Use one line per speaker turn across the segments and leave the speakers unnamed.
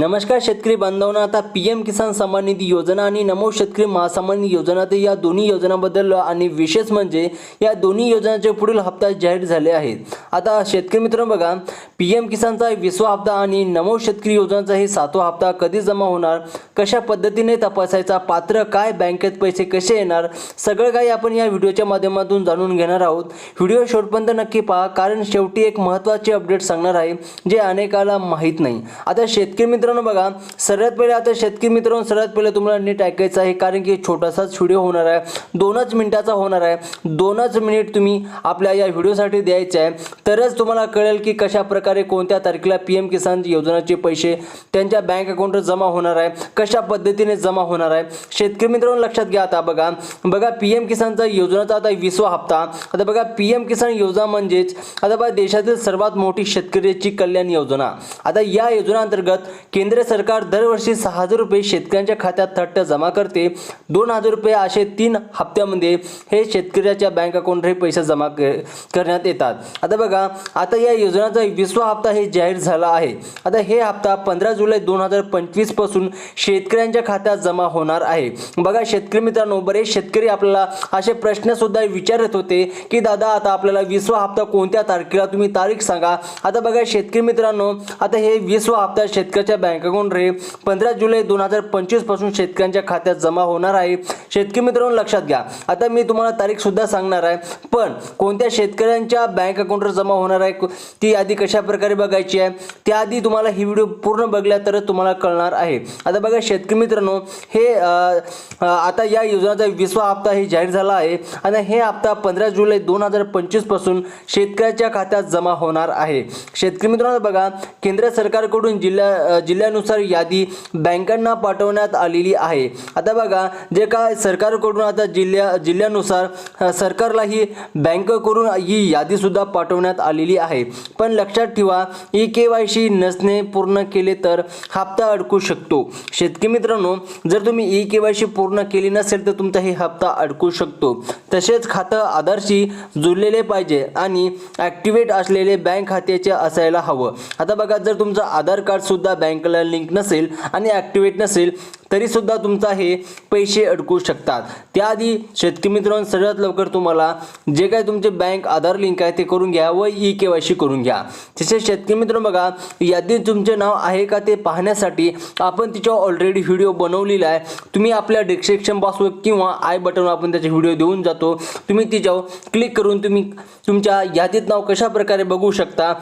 नमस्कार शेतकरी बांधवांना आता पी एम किसान सन्मान निधी योजना आणि नमो शेतकरी महासन्मान निधी योजना तर या दोन्ही योजनाबद्दल आणि विशेष म्हणजे या दोन्ही योजनांचे पुढील हप्ता जाहीर झाले आहेत. आता शेतकरी मित्रांनो बघा पी एम किसानचा विसवा हप्ता आणि नमो शेतकरी योजनाचा हे सातवा हप्ता कधी जमा होणार कशा पद्धतीने तपासायचा पात्र काय बँकेत पैसे कसे येणार सगळं काही आपण या व्हिडिओच्या माध्यमातून जाणून घेणार आहोत. व्हिडिओ शेवटपर्यंत नक्की पहा कारण शेवटी एक महत्त्वाचे अपडेट सांगणार आहे जे अनेकाला माहीत नाही. आता शेतकरी मित्र मित्रांनो बघा सर्वात पहिले आता शेतकरी मित्रांनो सर्वात पहिले तुम्हाला नीट ऐकायचं आहे कारण की छोटासाच व्हिडिओ होणार आहे. दोनच मिनिटाचा होणार आहे. दोनच मिनिट तुम्ही आपल्या या व्हिडिओसाठी द्यायचे आहे. तरच तुम्हाला कळेल की कशा प्रकारे कोणत्या तारखेला पी एम किसान योजनाचे पैसे त्यांच्या बँक अकाउंटवर जमा होणार आहे कशा पद्धतीने जमा होणार आहे. शेतकरी मित्रांनो लक्षात घ्या आता बघा. बघा पी एम किसानचा योजनाचा आता विसवा हप्ता. आता बघा पी एम किसान योजना म्हणजेच आता बघा देशातील सर्वात मोठी शेतकऱ्याची कल्याण योजना. आता या योजनेअंतर्गत केंद्र सरकार दरवर्षी सहा हजार रुपये शेतकऱ्यांच्या खात्यात थट्ट जमा करते. दोन हजार रुपये असे तीन हप्त्यामध्ये हे शेतकऱ्याच्या बँक अकाउंटवर पैसे जमा क- करण्यात येतात. आता बघा आता या योजनेचा विसवा हप्ता हे जाहीर झाला आहे. आता हे हप्ता पंधरा जुलै दोन हजार पंचवीसपासून शेतकऱ्यांच्या खात्यात जमा होणार आहे. बघा शेतकरी मित्रांनो बरेच शेतकरी आपल्याला असे प्रश्न सुद्धा विचारत होते की दादा आता आपल्याला विसवा हप्ता कोणत्या तारखेला? तुम्ही तारीख सांगा. आता बघा शेतकरी मित्रांनो आता हे विसवा हप्ता शेतकऱ्याच्या बँक अकाउंट रे पंधरा जुलै दोन हजार पंचवीसपासून शेतकऱ्यांच्या खात्यात जमा होणार आहे. शेतकरी मित्रांनो लक्षात घ्या. आता मी तुम्हाला तारीख सुद्धा सांगणार आहे. पण कोणत्या शेतकऱ्यांच्या बँक अकाउंटवर जमा होणार आहे ती यादी कशा प्रकारे बघायची आहे त्याआधी तुम्हाला ही व्हिडिओ पूर्ण बघल्या तरच तुम्हाला कळणार आहे. आता बघा शेतकरी मित्रांनो हे आता या योजनाचा विसवा हप्ता हे जाहीर झाला आहे आणि हे हप्ता पंधरा जुलै दोन हजार पंचवीसपासून शेतकऱ्याच्या खात्यात जमा होणार आहे. शेतकरी मित्रांनो बघा केंद्र सरकारकडून जिल्ह्या जिल्हा जिल्ह्यानुसार यादी बँकांना पाठवण्यात आलेली आहे. आता बघा जे काय सरकारकडून आता जिल्ह्या जिल्ह्यानुसार सरकारला ही बँककडून ही यादीसुद्धा पाठवण्यात आलेली आहे. पण लक्षात ठेवा ई के वाय सी नसणे पूर्ण केले तर हप्ता अडकू शकतो. शेतकरी मित्रांनो जर तुम्ही ई के वाय सी पूर्ण केली नसेल तर तुमचा हे हप्ता अडकू शकतो. तसेच खातं आधारशी जुळलेले पाहिजे आणि ॲक्टिवेट असलेले बँक खात्याचे असायला हवं. आता बघा जर तुमचं आधार कार्ड सुद्धा बँकला लिंक नसेल आणि ॲक्टिवेट नसेल तरीसुद्धा तुमचा हे पैसे अडकू शकतात. त्याआधी शेतकरी मित्रांनो सर्वात लवकर तुम्हाला जे काय तुमचे बँक आधार लिंक आहे ते करून घ्या व ई के वाय सी करून घ्या. तसेच शेतकरी मित्र बघा यादीत तुमचे नाव आहे का ते पाहण्यासाठी आपण तिच्यावर ऑलरेडी व्हिडिओ बनवलेला आहे. तुम्ही आपल्या डिस्क्रिप्शन बॉक्सवर किंवा आय बटनवर आपण त्याचे व्हिडिओ देऊन जातो. तुम्ही तिच्यावर क्लिक करून तुम्ही तुमच्या यादीत नाव कशा प्रकारे बघू शकता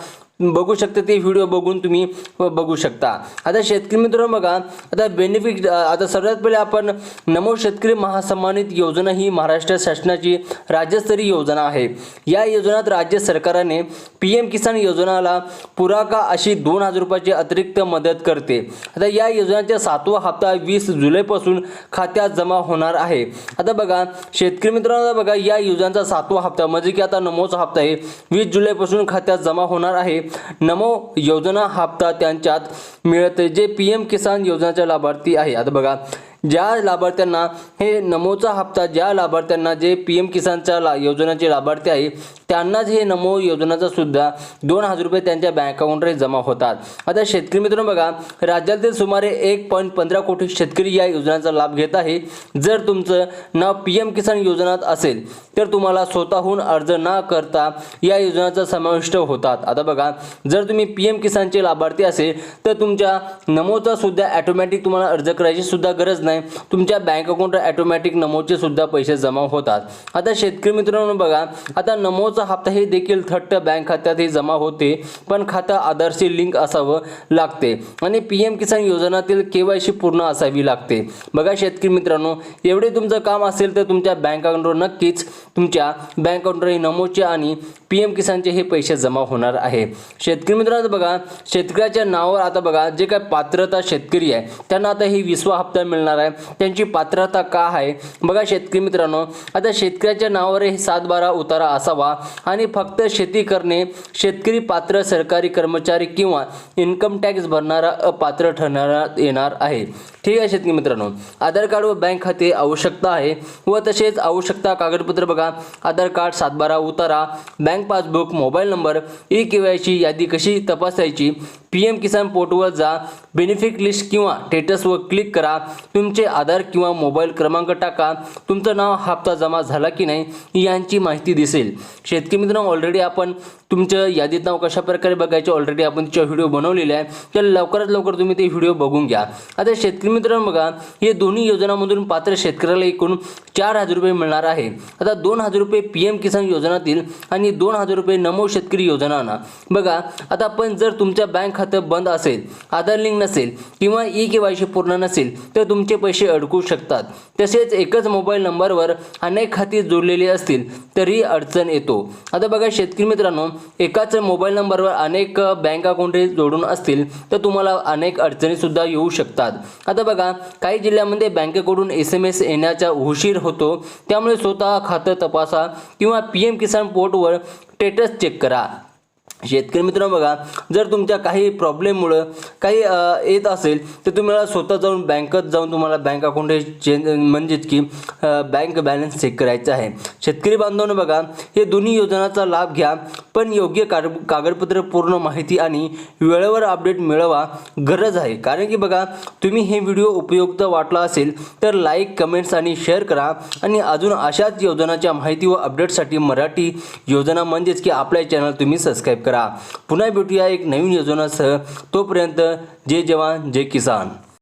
बघू शकता ते व्हिडिओ बघून तुम्ही बघू शकता. आता शेतकरी मित्रांनो बघा आता बेनिफिट आता सर्वात पहिले आपण नमो शेतकरी महासन्मानित योजना ही महाराष्ट्र शासनाची राज्यस्तरीय योजना आहे. या योजनेत राज्य सरकारने पी एम किसान योजनाला पुराका अशी दोन हजार रुपयाची अतिरिक्त मदत करते. आता या योजनेचा सातवा हप्ता वीस जुलैपासून खात्यात जमा होणार आहे. आता बघा शेतकरी मित्रांनो बघा या योजनेचा सातवा हप्ता म्हणजे की आता नमोचा हप्ता आहे. वीस जुलैपासून खात्यात जमा होणार आहे. नमो योजना हप्ता त्यांच्यात मिळते जे पी एम किसान योजनाच्या लाभार्थी आहे. आता बघा ज्या लाभार्थ्यांना हे नमोचा हप्ता ज्या लाभार्थ्यांना जे पी एम किसानच्या ला योजनाचे लाभार्थी आहे त्यांनाच हे नमो योजनाचा सुद्धा दोन हजार रुपये त्यांच्या बँक अकाउंटवर जमा होतात. आता शेतकरी मित्रांनो बघा राज्यातील सुमारे एक पॉईंट पंधरा कोटी शेतकरी या योजनेचा लाभ घेत आहे जर तुमचं नाव पी एम किसान योजनात असेल तर तुम्हाला स्वतःहून अर्ज न करता या योजनेचा समाविष्ट होतात. आता बघा जर तुम्ही पी एम किसानचे लाभार्थी असेल तर तुमच्या नमोचा सुद्धा ॲटोमॅटिक तुम्हाला अर्ज करायची सुद्धा गरज नाही. तुमच्या बँक अकाउंटवर ॲटोमॅटिक नमोचे सुद्धा पैसे जमा होतात. आता शेतकरी मित्रांनो बघा आता नमोचा हप्ता हे देखील थट्ट बँक खात्यात हे जमा होते पण खातं आधारशी लिंक असावं लागते. आणि पी एम किसान योजनातील के वाय सी पूर्ण असावी लागते. बघा शेतकरी मित्रांनो एवढे तुमचं काम असेल तर तुमच्या बँक अकाउंटवर नक्कीच तुमच्या बँक अकाउंटवर नमोचे आणि पी एम किसानचे हे पैसे जमा होणार आहे. शेतकरी मित्रांनो बघा शेतकऱ्याच्या नावावर आता बघा जे काय पात्रता शेतकरी आहे त्यांना आता ही विसवा हप्ता मिळणार आहे. त्यांची पात्रता का आहे? बघा शेतकरी मित्रांनो आता शेतकऱ्याच्या नावावर हे सात बारा उतारा असावा आणि फक्त शेती करणे शेतकरी पात्र सरकारी कर्मचारी किंवा इन्कम टॅक्स भरणारा अपात्र ठरण्यात येणार आहे. ठीक आहे शेतकरी मित्रांनो आधार कार्ड व बँक खाते आवश्यकता आहे व तसेच आवश्यकता कागदपत्र बघा. आधार कार्ड सातबारा उतारा bank passbook mobile number E K वायची यादी कशी तपासायची? पी एम किसान पोर्टवर जा बेनिफिट लिस्ट किंवा स्टेटसवर क्लिक करा. तुमचे आधार किंवा मोबाईल क्रमांक टाका. तुमचं नाव हप्ता जमा झाला की नाही यांची माहिती दिसेल. शेतकरी मित्रांनो ऑलरेडी आपण तुमचं यादीत नाव कशा प्रकारे बघायचे ऑलरेडी आपण तिच्या व्हिडिओ बनवलेले आहे. तर लवकरात लवकर तुम्ही ते व्हिडिओ बघून घ्या. आता शेतकरी मित्रांनो बघा हे दोन्ही योजनांमधून पात्र शेतकऱ्याला एकूण चार हजार रुपये मिळणार आहे. आता दोन हजार रुपये पी एम किसान योजनातील आणि दोन हजार रुपये नमो शेतकरी योजनांना. बघा आता आपण जर तुमच्या बँक खातं बंद असेल आधार लिंक नसेल किंवा ई के वाय सी पूर्ण नसेल तर तुमचे पैसे अडकू शकतात. तसेच एकच मोबाईल नंबरवर अनेक खाती जोडलेली असतील तरी अडचण येतो. आता बघा शेतकरी मित्रांनो एकाच मोबाईल नंबरवर अनेक बँक अकाउंट जोडून असतील तर तुम्हाला अनेक अडचणीसुद्धा येऊ शकतात. आता बघा काही जिल्ह्यामध्ये बँकेकडून एस एम एस येण्याचा उशीर होतो त्यामुळे स्वतः खातं तपासा किंवा पी एम किसान पोर्टवर स्टेटस चेक करा. शेतकरी मित्रांनो बघा जर तुमच्या काही प्रॉब्लेममुळं काही येत असेल तर तुम्हाला स्वतः जाऊन बँकेत जाऊन तुम्हाला बँक अकाउंट हे चेंज म्हणजेच की बँक बॅलन्स चेक करायचं आहे. शेतकरी बांधवांनो बघा हे दोन्ही योजनांचा लाभ घ्या. पण योग्य कार कागदपत्र पूर्ण माहिती आणि वेळेवर अपडेट मिळवा गरज आहे. कारण की बघा तुम्ही हे व्हिडिओ उपयुक्त वाटला असेल तर लाईक कमेंट्स आणि शेअर करा. आणि अजून अशाच योजनाच्या माहिती व अपडेटसाठी मराठी योजना म्हणजेच की आपल्या चॅनल तुम्ही सबस्क्राईब करा. पुन्हा भेटूया एक नवीन योजनासह. तोपर्यंत जय जवान जय किसान.